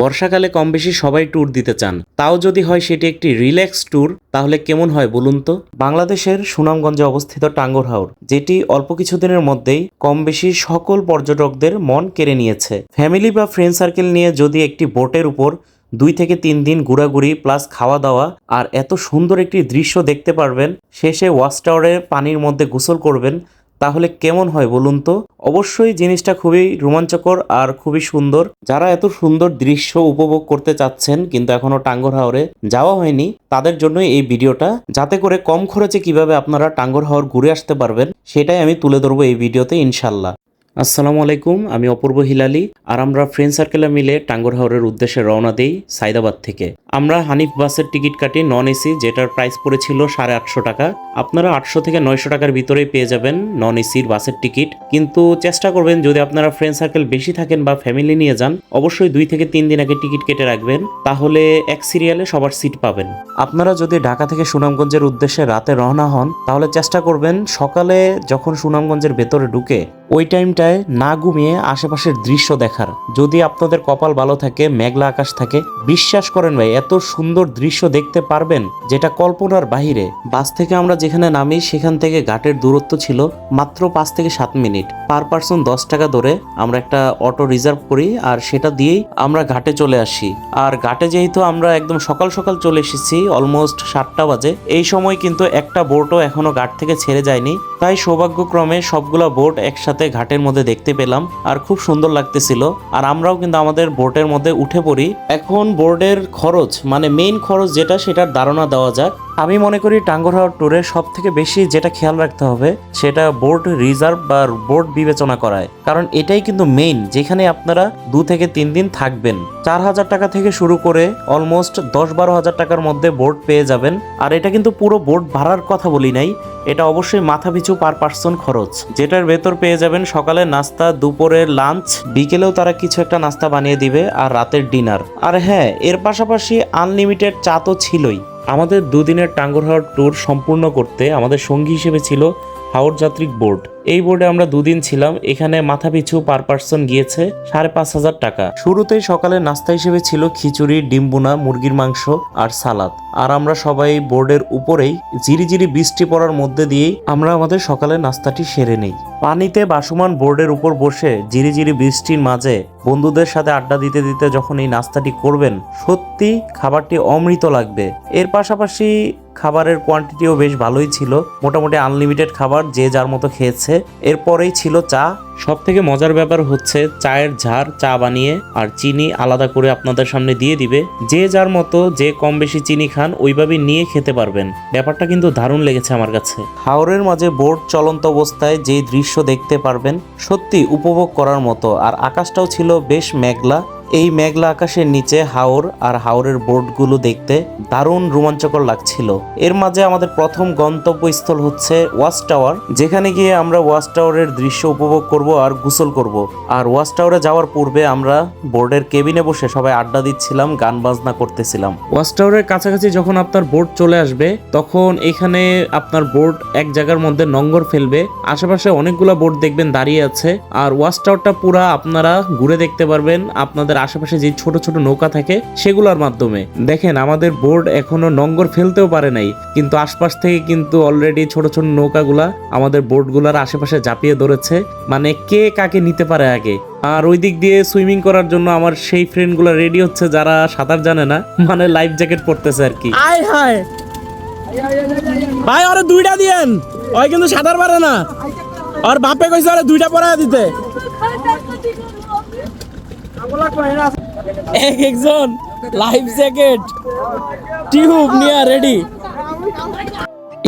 বর্ষাকালে কম বেশি সবাই ট্যুর দিতে চান। তাও যদি হয় সেটি একটি রিল্যাক্স ট্যুর তাহলে কেমন হয় বলুন তো? বাংলাদেশের সুনামগঞ্জে অবস্থিত টাঙ্গর হাওর, যেটি অল্প কিছুদিনের মধ্যেই কম বেশি সকল পর্যটকদের মন কেড়ে নিয়েছে। ফ্যামিলি বা ফ্রেন্ড সার্কেল নিয়ে যদি একটি বোটের উপর দুই থেকে তিন দিন ঘোরাঘুরি প্লাস খাওয়া দাওয়া আর এত সুন্দর একটি দৃশ্য দেখতে পারবেন, শেষে ওয়াচ টাওয়ারে পানির মধ্যে গোসল করবেন তাহলে কেমন হয় বলুন তো? অবশ্যই জিনিসটা খুবই রোমাঞ্চকর আর খুবই সুন্দর। যারা এত সুন্দর দৃশ্য উপভোগ করতে চাচ্ছেন কিন্তু এখনও টাঙ্গর হাওরে যাওয়া হয়নি, তাদের জন্যই এই ভিডিওটা। যাতে করে কম খরচে কীভাবে আপনারা টাঙ্গর হাওর ঘুরে আসতে পারবেন, সেটাই আমি তুলে ধরবো এই ভিডিওতে ইনশাল্লাহ। আসসালামু আলাইকুম, আমি অপূর্ব হিলালি আর আমরা ফ্রেন্ড সার্কেলে মিলে টাঙ্গর হাওরের উদ্দেশ্যে রওনা দেই সাইদাবাদ থেকে। আমরা হানিফ বাসের টিকিট কাটি নন এসি যেটার প্রাইস পড়েছিল সাড়ে আটশো টাকা। আপনারা আটশো থেকে নয়শো টাকার ভিতরেই পেয়ে যাবেন নন এসির বাসের টিকিট। কিন্তু চেষ্টা করবেন, যদি আপনারা ফ্রেন্ড সার্কেল বেশি থাকেন বা ফ্যামিলি নিয়ে যান, অবশ্যই দুই থেকে তিন দিন আগে টিকিট কেটে রাখবেন। তাহলে এক সিরিয়ালে সবার সিট পাবেন। আপনারা যদি ঢাকা থেকে সুনামগঞ্জের উদ্দেশ্যে রাতে রওনা হন, তাহলে চেষ্টা করবেন সকালে যখন সুনামগঞ্জের ভেতরে ঢুকে ওই টাইমটায় না ঘুমিয়ে আশেপাশের দৃশ্য দেখার। যদি আপনাদের কপাল ভালো থাকে, মেঘলা আকাশ থাকে, বিশ্বাস করেন ভাই, এত সুন্দর দৃশ্য দেখতে পারবেন যেটা কল্পনার বাহিরে। বাস থেকে আমরা যেখানে নামি, সেখান থেকে ঘাটের দূরত্ব ছিল মাত্র পাঁচ থেকে সাত মিনিট। পার পার্সন দশ টাকা ধরে আমরা একটা অটো রিজার্ভ করি আর সেটা দিয়েই আমরা ঘাটে চলে আসি। আর ঘাটে যেহেতু আমরা একদম সকাল সকাল চলে এসেছি, অলমোস্ট সাতটা বাজে। এই সময় কিন্তু একটা বোটও এখনও ঘাট থেকে ছেড়ে যায়নি। তাই সৌভাগ্যক্রমে সবগুলা বোট একসাথে ঘাটের মধ্যে দেখতে পেলাম আর খুব সুন্দর লাগতেছিল। আর আমরাও কিন্তু আমাদের বোটের মধ্যে উঠে পড়ি। এখন বোর্ডের খরচ মানে মেইন খরচ যেটা, সেটার ধারণা দেওয়া যাক। আমি মনে করি টাঙ্গর হাওয়ার ট্যুরে সব থেকে বেশি যেটা খেয়াল রাখতে হবে, সেটা বোর্ড রিজার্ভ বা বোর্ড বিবেচনা করায়। কারণ এটাই কিন্তু মেইন যেখানে আপনারা দু থেকে তিন দিন থাকবেন। চার হাজার টাকা থেকে শুরু করে অলমোস্ট দশ বারো হাজার টাকার মধ্যে বোর্ড পেয়ে যাবেন। আর এটা কিন্তু পুরো বোর্ড ভাড়ার কথা বলি নাই, এটা অবশ্যই মাথা পিছু পার পার্সন খরচ। যেটার ভেতর পেয়ে যাবেন সকালে নাস্তা দুপুরের লাঞ্চ বিকেলেও তারা কিছু একটা নাস্তা বানিয়ে দিবে, আর রাতের ডিনার আর হ্যাঁ এর পাশাপাশি আনলিমিটেড চা তো ছিলই। আমাদের দুদিনের টাঙ্গর হাওয়ার ট্যুর সম্পূর্ণ করতে আমাদের সঙ্গী হিসেবে ছিল হাওড় যাত্রিক বোর্ড। এই বোর্ডে আমরা দুদিন ছিলাম। এখানে মাথা পিছু পার পার্সন গিয়েছে সাড়ে পাঁচ হাজার টাকা। শুরুতেই সকালে নাস্তা হিসেবে ছিল খিচুড়ি ডিম্বুনা মুরগির মাংস আর সালাদ। আর আমরা সবাই বোর্ডের উপরেই ঝিরিঝিরি বৃষ্টি পড়ার মধ্যে দিয়েই আমরা আমাদের সকালে নাস্তাটি সেরে নেই। পানিতে বাসমান বোর্ডের উপর বসে ঝিরিঝিরি বৃষ্টির মাঝে বন্ধুদের সাথে আড্ডা দিতে দিতে যখন এই নাস্তাটি করবেন, সত্যি খাবারটি অমৃত লাগবে। এর পাশাপাশি খাবারের কোয়ান্টিটিও বেশ ভালোই ছিল। মোটামুটি আনলিমিটেড খাবার যে যার মতো খেয়েছে। এরপরেই ছিল চা। সব থেকে মজার ব্যাপার হচ্ছে চায়ের ঝাড় চা বানিয়ে আর চিনি আলাদা করে আপনাদের সামনে দিয়ে দিবে। যে যার মতো, যে কম বেশি চিনি খান, ওইভাবে নিয়ে খেতে পারবেন। ব্যাপারটা কিন্তু দারুণ লেগেছে আমার কাছে। হাওরের মাঝে বোট চলন্ত অবস্থায় যে দৃশ্য দেখতে পারবেন, সত্যি উপভোগ করার মতো। আর আকাশটাও ছিল বেশ মেঘলা। এই মেঘলা আকাশের নিচে হাওর আর হাওরের বোর্ডগুলো দেখতে দারুণ রোমাঞ্চকর লাগছিল। এর মাঝে আমাদের প্রথম গন্তব্যস্থল হচ্ছে ওয়াচ টাওয়ার, যেখানে গিয়ে আমরা ওয়াচ টাওয়ারের দৃশ্য উপভোগ করব আর গোসল করব। আর ওয়াচ টাওয়ারে যাওয়ার পূর্বে আমরা বোর্ডের কেবিনে বসে সবাই আড্ডা দিচ্ছিলাম, গান বাজনা করতেছিলাম। ওয়াচ টাওয়ারের কাছাকাছি যখন আপনার বোর্ড চলে আসবে, তখন এখানে আপনার বোর্ড এক জায়গার মধ্যে নঙ্গর ফেলবে। আশেপাশে অনেকগুলা বোর্ড দেখবেন দাঁড়িয়ে আছে। আর ওয়াচ টাওয়ারটা পুরা আপনারা ঘুরে দেখতে পারবেন, আপনাদের আশেপাশে যে ছোট ছোট নৌকা থাকে সেগুলোর মাধ্যমে। দেখেন, আমাদের বোর্ড এখনও নঙ্গর ফেলতেও পারে নাই, কিন্তু আশপাশ থেকে কিন্তু অলরেডি ছোট ছোট নৌকাগুলা আমাদের বোর্ডগুলার আশেপাশে ঝাঁপিয়ে ধরেছে। মানে কে কাকে নিতে পারে আগে? আর ওই দিক দিয়ে সুইমিং করার জন্য আমার সেই ফ্রেন্ডগুলো রেডি হচ্ছে যারা সাঁতার জানে না মানে লাইফ জ্যাকেট পরতেছে আর কি। আয় ভাই ওরে দুইটা দিয়েন। ওই কিন্তু সাঁতার পারে না। আর বাপে কইছে ওরে দুইটা পরায় দিতে। এক একজন লাইফ জ্যাকেট টিউব নিয়ে রেডি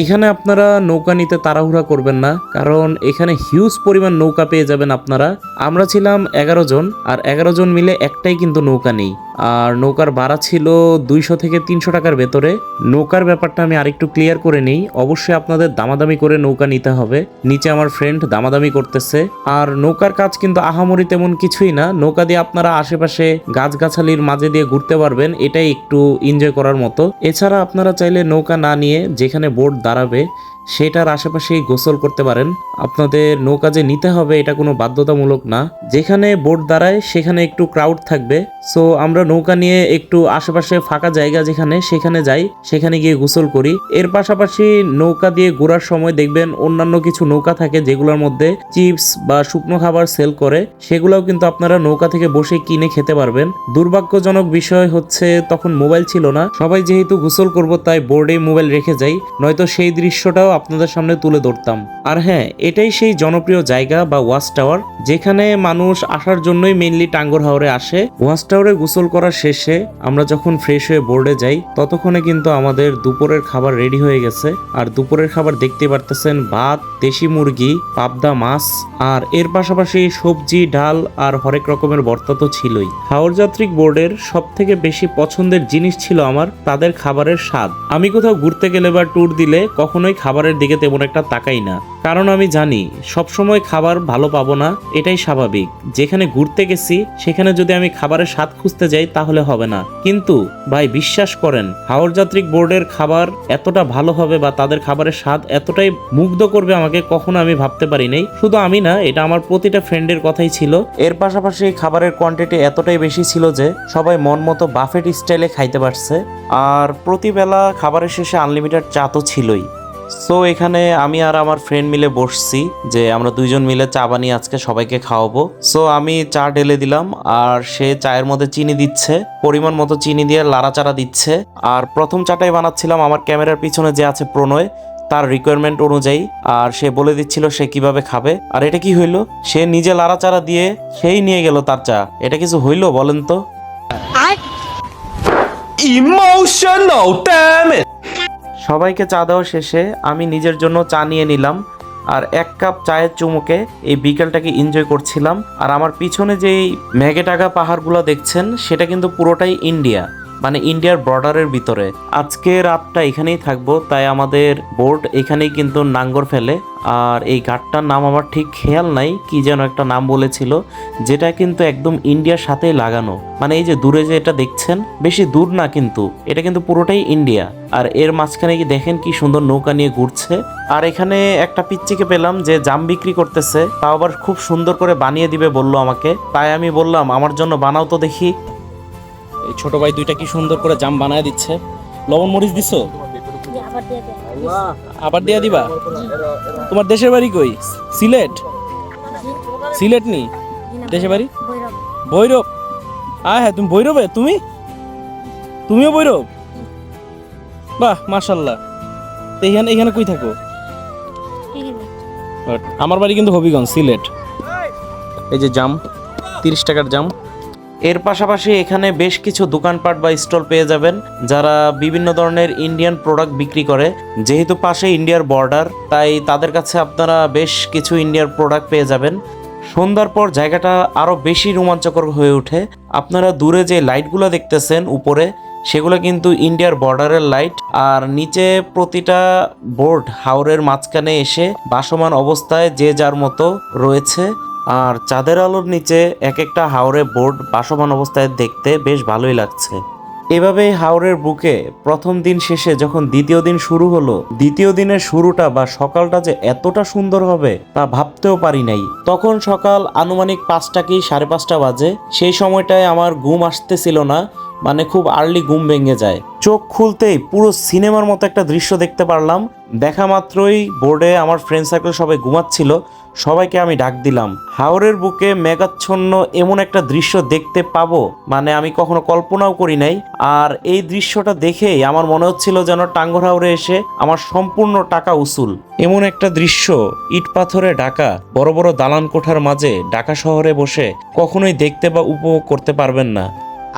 এখানে আপনারা নৌকা নিতে তাড়াহুড়া করবেন না, কারণ এখানে হিউজ পরিমাণ নৌকা পেয়ে যাবেন আপনারা। আমরা ছিলাম এগারো জন, আর এগারো জন মিলে একটাই কিন্তু নৌকা নেই। আর নৌকার ভাড়া ছিল দুইশো থেকে তিনশো টাকার ভেতরে। নৌকার ব্যাপারটা আমি আরেকটু ক্লিয়ার করে নিই। অবশ্যই আপনাদের দামাদামি করে নৌকা নিতে হবে। নিচে আমার ফ্রেন্ড দামাদামি করতেছে। আর নৌকার কাজ কিন্তু আহামরি তেমন কিছুই না। নৌকা দিয়ে আপনারা আশেপাশে গাছগাছালির মাঝে দিয়ে ঘুরতে পারবেন। এটাই একটু এনজয় করার মতো। এছাড়া আপনারা চাইলে নৌকা না নিয়ে যেখানে বোট দাঁড়াবে সেটার আশেপাশেই গোসল করতে পারেন। আপনাদের নৌকা যে নিতে হবে, এটা কোনো বাধ্যতামূলক না। যেখানে বোট দাঁড়ায়, সেখানে একটু ক্রাউড থাকবে। সো, আমরা নৌকা নিয়ে একটু আশেপাশে ফাঁকা জায়গা যেখানে, সেখানে যাই, সেখানে গিয়ে গোসল করি। এর পাশাপাশি নৌকা দিয়ে ঘোরার সময় দেখবেন অন্যান্য কিছু নৌকা থাকে, যেগুলোর মধ্যে চিপস বা শুকনো খাবার সেল করে। সেগুলোও কিন্তু আপনারা নৌকা থেকে বসে কিনে খেতে পারবেন। দুর্ভাগ্যজনক বিষয় হচ্ছে, তখন মোবাইল ছিল না। সবাই যেহেতু গোসল করব, তাই বোর্ডে মোবাইল রেখে যাই। নয়তো সেই দৃশ্যটাও আপনাদের সামনে তুলে ধরতাম। আর হ্যাঁ এটাই সেই জনপ্রিয় জায়গা বা ওয়াচ টাওয়ার, যেখানে মানুষ আসার জন্যই মেইনলি টাঙ্গর হাওরে আসে। ওয়াচ টাওয়ারে গোসল করার শেষে আমরা যখন ফ্রেশ হয়ে বোর্ডে যাই, ততক্ষণে কিন্তু আমাদের দুপুরের খাবার রেডি হয়ে গেছে। আর দুপুরের খাবার দেখতে পারতেছেন ভাত, দেশি মুরগি, পাবদা মাছ, আর এর পাশাপাশি সবজি, ডাল আর হরেক রকমের ভর্তা তো ছিলই। হাওর যাত্রিক বোর্ডের সব থেকে বেশি পছন্দের জিনিস ছিল আমার তাদের খাবারের স্বাদ। আমি কোথাও ঘুরতে গেলে বা ট্যুর দিলে কখনোই খাবারের দিকে তেমন একটা তাকাই না। কারণ আমি জানি, সবসময় খাবার ভালো পাবো না, এটাই স্বাভাবিক। যেখানে ঘুরতে গেছি, সেখানে যদি আমি খাবারের স্বাদ খুঁজতে যাই, তাহলে হবে না। কিন্তু, ভাই, বিশ্বাস করেন হাওর যাত্রিক বোর্ডের খাবার এতটা ভালো হবে বা তাদের খাবারের স্বাদ এতটাই মুগ্ধ করবে আমাকে, কখনো আমি ভাবতে পারি নাই। শুধু আমি না, এটা আমার প্রতিটা ফ্রেন্ডের কথাই ছিল। এর পাশাপাশি খাবারের কোয়ান্টিটি এতটাই বেশি ছিল যে, সবাই মন মতো বাফেট স্টাইলে খাইতে পারছে। আর প্রতিবেলা খাবারের শেষে আনলিমিটেড চা তো ছিলই। সো এখানে আমি আর আমার ফ্রেন্ড মিলে বসছি যে আমরা দুইজন মিলে চা বানিয়ে আজকে সবাইকে খাওয়াবো। সো আমি চা ঢেলে দিলাম আর সে চায়ের মধ্যে চিনি দিচ্ছে, পরিমাণ মতো চিনি দিয়ে লাড়াচাড়া দিচ্ছে। আর প্রথম চাটাই বানাচ্ছিলাম আমার ক্যামেরার পিছনে যে আছে প্রণয়, তার রিকোয়ারমেন্ট অনুযায়ী। আর সে বলে দিচ্ছিল সে কীভাবে খাবে। আর এটা কি হইল? সে নিজে লাড়াচাড়া দিয়ে সেই নিয়ে গেল তার চা। এটা কিছু হইল বলেন তো? Damn it! সবাইকে চা দেওয়া শেষে আমি নিজের জন্য চা নিয়ে নিলাম আর এক কাপ চায়ের চুমুকে এই বিকেলটাকে এনজয় করছিলাম। আর আমার পিছনে যেই ম্যাগেটাগা পাহাড়গুলো দেখছেন, সেটা কিন্তু পুরোটাই ইন্ডিয়া মানে ইন্ডিয়ার বর্ডারের ভিতরে। আজকে রাতটা এখানেই থাকব, তাই আমাদের বোর্ড এখানেই কিন্তু নাঙ্গর ফেলে। আর এই ঘাটটার নাম আমার ঠিক খেয়াল নাই, কি যেন একটা নাম বলেছিল, যেটা কিন্তু একদম ইন্ডিয়ার সাথেই লাগানো। মানে এই যে দূরে যে এটা দেখছেন, বেশি দূর না কিন্তু, এটা কিন্তু পুরোটাই ইন্ডিয়া। আর এর মাঝখানে কি দেখেন কি সুন্দর নৌকা নিয়ে ঘুরছে। আর এখানে একটা পিচ্চিকে পেলাম যে জাম বিক্রি করতেছে, তাও আবার খুব সুন্দর করে বানিয়ে দিবে বলল আমাকে। তাই আমি বললাম, আমার জন্য বানাও তো দেখি। এই ছোট ভাই দুইটা কি সুন্দর করে জাম বানায় দিচ্ছে। লবণ মরিচ দিছো? আবার দিয়ে দিবা? তোমার দেশের বাড়ি কই? সিলেট? সিলেট নি? দেশের বাড়ি? ভৈরব। আয় হ্যাঁ তুমি ভৈরবে? তুমি? তুমিও ভৈরব? বাহ মাশাল্লাহ তো এখানে এখানে কই থাকো? আমার বাড়ি কিন্তু হবিগঞ্জ সিলেট। এই যে জাম তিরিশ টাকার জাম। এর পাশাপাশি এখানে বেশ কিছু দোকানপাট বা স্টল পেয়ে যাবেন, যারা বিভিন্ন ধরনের ইন্ডিয়ান প্রোডাক্ট বিক্রি করে। যেহেতু পাশে ইন্ডিয়ার বর্ডার তাই তাদের কাছে আপনারা বেশ কিছু ইন্ডিয়ার প্রোডাক্ট পেয়ে যাবেন। সন্ধ্যার পর জায়গাটা আরও বেশি রোমাঞ্চকর হয়ে ওঠে। আপনারা দূরে যে লাইটগুলো দেখতেছেন উপরে, সেগুলো কিন্তু ইন্ডিয়ার বর্ডারের লাইট আর নিচে প্রতিটা বোর্ড হাওরের মাঝখানে এসে বাসমান অবস্থায় যে যার মতো রয়েছে। আর চাঁদের আলোর নিচে এক একটা হাওরে বোর্ড বাসমান অবস্থায় দেখতে বেশ ভালোই লাগছে। এভাবেই হাওরের বুকে প্রথম দিন শেষে যখন দ্বিতীয় দিন শুরু হলো, দ্বিতীয় দিনের শুরুটা বা সকালটা যে এতটা সুন্দর হবে তা ভাবতেও পারি নাই। তখন সকাল আনুমানিক পাঁচটা কি সাড়ে পাঁচটা বাজে, সেই সময়টায় আমার ঘুম আসতেছিল না মানে খুব আর্লি ঘুম ভেঙে যায়। চোখ খুলতেই পুরো সিনেমার মতো একটা দৃশ্য দেখতে পারলাম। দেখা মাত্রই বোর্ডে আমার ফ্রেন্ড সার্কেল সবাই ঘুমাচ্ছিল। সবাইকে আমি ডাক দিলাম, হাওরের বুকে মেঘাচ্ছন্ন এমন একটা দৃশ্য দেখতে পাবো? মানে আমি কখনো কল্পনাও করি নাই। আর এই দৃশ্যটা দেখেই আমার মনে হচ্ছিল যেন টাঙ্গর হাওরে এসে আমার সম্পূর্ণ টাকা উসুল। এমন একটা দৃশ্য, ইট পাথরে ঢাকা, বড় বড় দালান কোঠার মাঝে ঢাকা শহরে বসে কখনোই দেখতে বা উপভোগ করতে পারবেন না।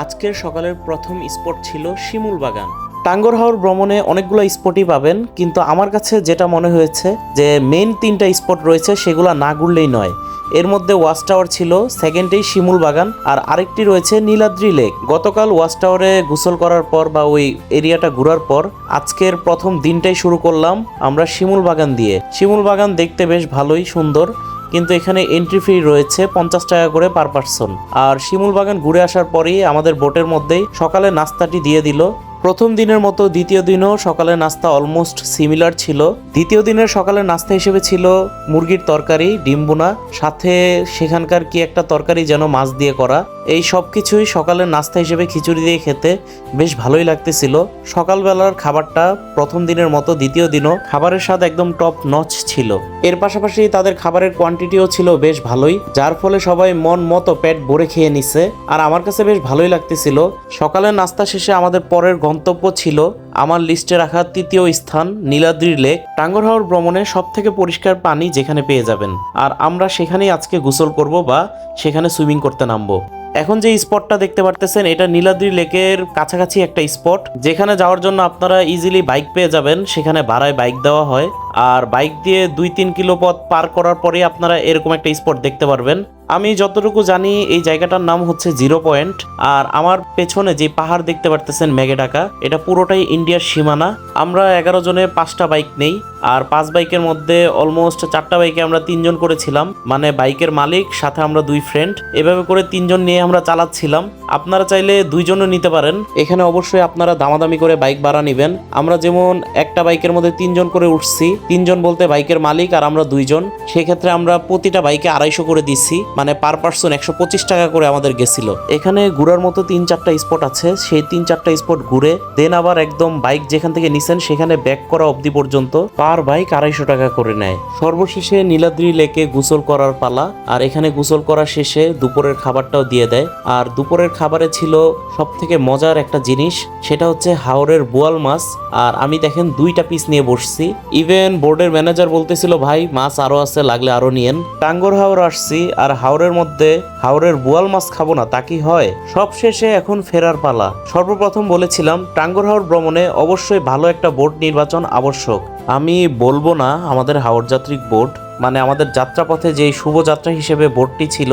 আজকের সকালের প্রথম স্পট ছিল শিমুল বাগান। টাঙ্গর হাওর ভ্রমণে অনেকগুলো স্পটই পাবেন, কিন্তু আমার কাছে যেটা মনে হয়েছে যে মেন তিনটা স্পট রয়েছে সেগুলো না ঘুরলেই নয়। এর মধ্যে ওয়াচ টাওয়ার ছিল, সেকেন্ডেই শিমুল বাগান, আর আরেকটি রয়েছে নীলাদ্রি লেক। গতকাল ওয়াচ টাওয়ারে গোসল করার পর বা ওই এরিয়াটা ঘোরার পর আজকের প্রথম দিনটাই শুরু করলাম আমরা শিমুল বাগান দিয়ে। শিমুল বাগান দেখতে বেশ ভালোই সুন্দর কিন্তু এখানে এন্ট্রি ফি রয়েছে পঞ্চাশ টাকা করে পার পার্সন আর শিমুল বাগান ঘুরে আসার পরেই আমাদের বোটের মধ্যেই সকালে নাস্তাটি দিয়ে দিল প্রথম দিনের মতো দ্বিতীয় দিনও সকালের নাস্তা অলমোস্ট সিমিলার ছিল। দ্বিতীয় দিনের সকালের নাস্তা হিসেবে ছিল মুরগির তরকারি, ডিম বোনা সাথে সেখানকার কি একটা তরকারি যেন মাছ দিয়ে করা। এই সব কিছুই সকালের নাস্তা হিসেবে খিচুড়ি দিয়ে খেতে বেশ ভালোই লাগতেছিল। সকালবেলার খাবারটা প্রথম দিনের মতো দ্বিতীয় দিনও খাবারের স্বাদ একদম টপ নচ ছিল। এর পাশাপাশি তাদের খাবারের কোয়ান্টিটিও ছিল বেশ ভালোই, যার ফলে সবাই মন মতো পেট ভরে খেয়ে নিছে। আর আমার কাছে বেশ ভালোই লাগতেছিল। সকালের নাস্তা শেষে আমাদের পরের গন্তব্য ছিল আমার লিস্টে রাখা তৃতীয় স্থান নীলাদ্রি লেক। টাঙ্গরহাওর ভ্রমণে সব থেকে পরিষ্কার পানি যেখানে পেয়ে যাবেন। আর আমরা সেখানেই আজকে গোসল করব বা সেখানে সুইমিং করতে নামবো। এখন যে স্পটটা দেখতে পারতেছেন, এটা নীলাদ্রি লেকের কাছাকাছি একটা স্পট। যেখানে যাওয়ার জন্য আপনারা ইজিলি বাইক পেয়ে যাবেন। সেখানে ভাড়ায় বাইক দেওয়া হয়। আর বাইক দিয়ে দুই তিন কিলো পথ পার করার পরে আপনারা এরকম একটা স্পট দেখতে পারবেন। আমি যতটুকু জানি, এই জায়গাটার নাম হচ্ছে জিরো পয়েন্ট। আর আমার পেছনে যে পাহাড় দেখতে পারতেছেন মেঘে ঢাকা, এটা পুরোটাই ইন্ডিয়ার সীমানা। আমরা এগারো জনে পাঁচটা বাইক নেই। আর পাঁচ বাইকের মধ্যে অলমোস্ট চারটা বাইকে আমরা তিনজন করেছিলাম। মানে বাইকের মালিক, সাথে আমরা দুই ফ্রেন্ড এভাবে করে তিনজন নিয়ে আমরা চালাচ্ছিলাম। আপনারা চাইলে দুইজনও নিতে পারেন। এখানে অবশ্যই আপনারা দামাদামি করে বাইক ভাড়া নেবেন। আমরা যেমন একটা বাইকের মধ্যে তিনজন করে উঠছি তিনজন বলতে বাইকের মালিক আর আমরা দুইজন। সেক্ষেত্রে আমরা প্রতিটা বাইকে আড়াইশো করে দিচ্ছি মানে পার পার্সন একশো পঁচিশ টাকা করে আমাদের গেছিল। এখানে ঘুরার মতো তিন চারটা স্পট আছে, সেই তিন চারটা স্পট ঘুরে দেন আবার একদম বাইক যেখান থেকে নিছেন সেখানে ব্যাক করা অবধি পর্যন্ত পার বাইক আড়াইশো টাকা করে নেয়। সর্বশেষে নীলাদ্রি লেকে গোসল করার পালা, আর এখানে গোসল করা শেষে দুপুরের খাবারটাও দিয়ে দেয়। আর দুপুরের খাবারে ছিল সব থেকে মজার একটা জিনিস, সেটা হচ্ছে হাওরের বোয়াল মাছ। আর আমি দেখেন দুইটা পিস নিয়ে বসছি। ইভেন বোর্ডের ম্যানেজার বলতেছিল, ভাই, মাছ আরও আছে, লাগলে আরও নিয়েন। টাঙ্গর হাওর আসছি আর হাওরের মধ্যে হাওরের বোয়াল মাছ খাব না, তা কি হয়? সব শেষে এখন ফেরার পালা। সর্বপ্রথম বলেছিলাম, টাঙ্গর হাওর ভ্রমণে অবশ্যই ভালো একটা বোর্ড নির্বাচন আবশ্যক। আমি বলব না, আমাদের হাওর যাত্রিক বোট মানে আমাদের যাত্রাপথে যেই শুভযাত্রা হিসেবে বোটটি ছিল,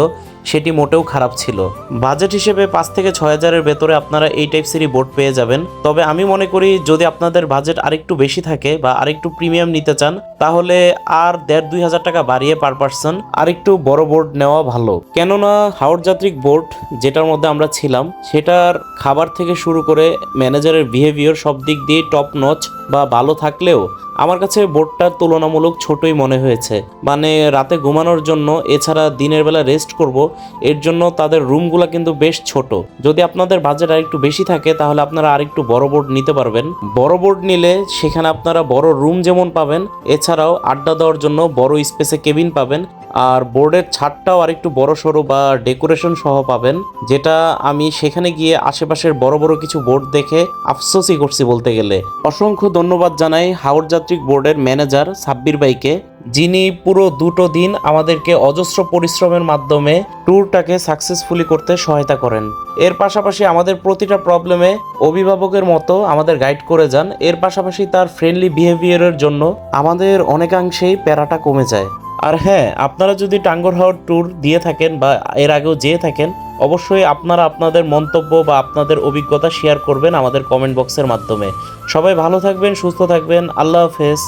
সেটি মোটেও খারাপ ছিল। বাজেট হিসেবে পাঁচ থেকে ছয় হাজারের ভেতরে আপনারা এই টাইপসেরই বোট পেয়ে যাবেন। তবে আমি মনে করি, যদি আপনাদের বাজেট আরেকটু বেশি থাকে বা আরেকটু প্রিমিয়াম নিতে চান, তাহলে আর দেড় দুই হাজার টাকা বাড়িয়ে পার পার্সন আরেকটু বড় বোর্ড নেওয়া ভালো। কেননা হাওড় যাত্রিক বোট যেটার মধ্যে আমরা ছিলাম, সেটার খাবার থেকে শুরু করে ম্যানেজারের বিহেভিয়ার সব দিক দিয়ে টপ নচ বা ভালো থাকলেও আমার কাছে বোটটা তুলনামূলক ছোটই মনে হয়েছে। মানে রাতে ঘুমানোর জন্য এছাড়া দিনের বেলা রেস্ট করব, এর জন্য তাদের রুমগুলো কিন্তু বেশ ছোট। যদি আপনাদের বাজেট আরেকটু বেশি থাকে, তাহলে আপনারা আরেকটু বড় বোর্ড নিতে পারবেন। বড় বোর্ড নিলে সেখানে আপনারা বড় রুম যেমন পাবেন, এছাড়াও আড্ডা দেওয়ার জন্য বড় স্পেসে কেবিন পাবেন। আর বোর্ডের ছাদটাও আরেকটু বড় সড়ো বা ডেকোরেশন সহ পাবেন, যেটা আমি সেখানে গিয়ে আশেপাশের বড় বড় কিছু বোর্ড দেখে আফসোসই করছি বলতে গেলে। অসংখ্য ধন্যবাদ জানাই হাওড় যাত্রিক বোর্ডের ম্যানেজার সাব্বির ভাইকে, যিনি পুরো দুটো দিন আমাদেরকে অজস্র পরিশ্রমের মাধ্যমে ট্যুরটাকে সাকসেসফুলি করতে সহায়তা করেন। এর পাশাপাশি আমাদের প্রতিটা প্রবলেমে অভিভাবকের মতো আমাদের গাইড করে যান, এর পাশাপাশি তার ফ্রেন্ডলি বিহেভিয়ারের জন্য আমাদের অনেকাংশেই প্যারাটা কমে যায়। আর হ্যাঁ আপনারা যদি টাঙ্গর হাওয়ার ট্যুর দিয়ে থাকেন বা এর আগেও যেয়ে থাকেন, অবশ্যই আপনারা আপনাদের মন্তব্য বা আপনাদের অভিজ্ঞতা শেয়ার করবেন আমাদের কমেন্ট বক্সের মাধ্যমে। সবাই ভালো থাকবেন, সুস্থ থাকবেন, আল্লাহ হাফেজ।